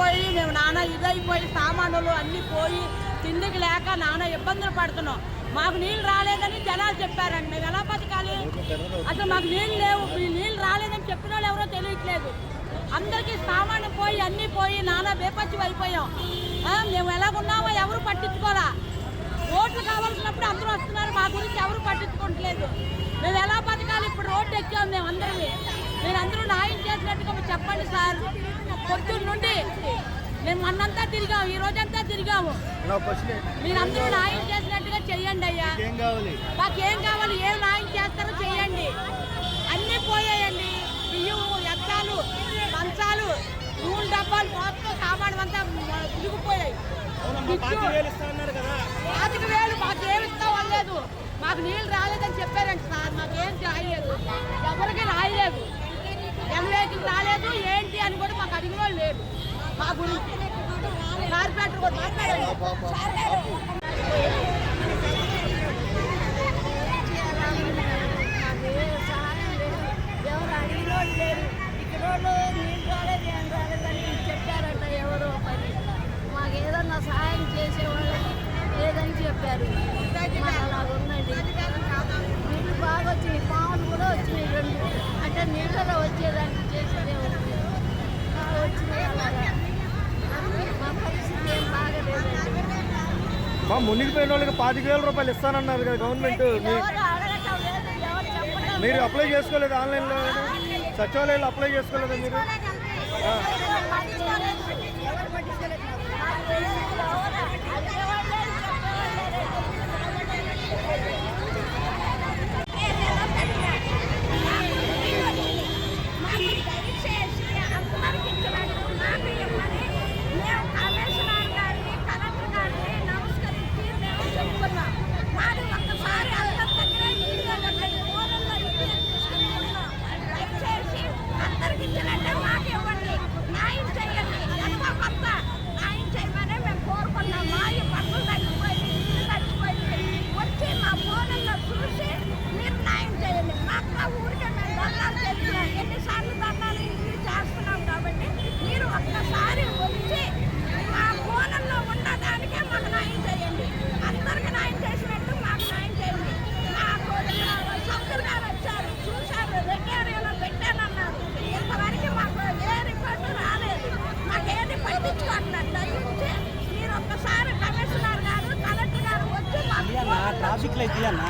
పోయి మేము నాన్న ఇదైపోయి సామానులు అన్నీ పోయి తిండికి లేక నాన్న ఇబ్బందులు పడుతున్నాం. మాకు నీళ్ళు రాలేదని జనాలు చెప్పారండి. మేము ఎలా బతకాలి? అసలు మాకు నీళ్ళు లేవు. మీ నీళ్ళు రాలేదని చెప్పిన వాళ్ళు ఎవరో తెలియట్లేదు. అందరికీ సామాను పోయి అన్నీ పోయి నాన్న బేపచ్చి అయిపోయాం. మేము ఎలాగున్నామో ఎవరు పట్టించుకోరా ఓట్లు కావాల్సినప్పుడు అందరూ వస్తున్నారు. మా గురించి ఎవరు పట్టించుకోవట్లేదు మేము ఎలా బతకాలి? ఇప్పుడు రోడ్డు ఎక్కాం మేము అందరినీ. మీరు అందరూ న్యాయం చేసినట్టుగా చెప్పండి సార్. పొద్దున్న నుండి మేము మొన్నంతా తిరిగాము ఈ రోజంతా తిరిగాము. మీరందరూ న్యాయం చేసినట్టుగా చెయ్యండి అయ్యా. ఏం కావాలి? మాకేం కావాలి ఏం న్యాయం చేస్తారో చెయ్యండి. అన్నీ పోయాయండి. బియ్యం ఎత్తాలు మంచాలు నూనె డబ్బాలు మొత్తం సామాన్ అంతా తిరిగిపోయాయి పాతిక వేలు మాకేమి ఇస్తామలేదు మాకు నీళ్ళు రాలేదని చెప్పారండి సార్ మాకేం రాయలేదు అని కూడా మాకు అడిగిన వాళ్ళు లేరు. మా గురించి. కార్పొరేటర్ కూడా మాట్లాడండి. ఎవరు లేరు. నీళ్ళు ఎవరో మాకు సహాయం లేదని చెప్పారు. బాగా వచ్చినాయి పాములు కూడా వచ్చినాయి రెండు అంటే నీళ్ళలో వచ్చేదాన్ని మా మునిగిపోయిన వాళ్ళకి పాతిక వేల రూపాయలు ఇస్తానన్నారు కదా గవర్నమెంట్ మీరు అప్లై చేసుకోలేదు ఆన్లైన్లో సచివాలయంలో అప్లై చేసుకోలేదా మీరు? ట్రాఫిక్లో అయితే అన్నా.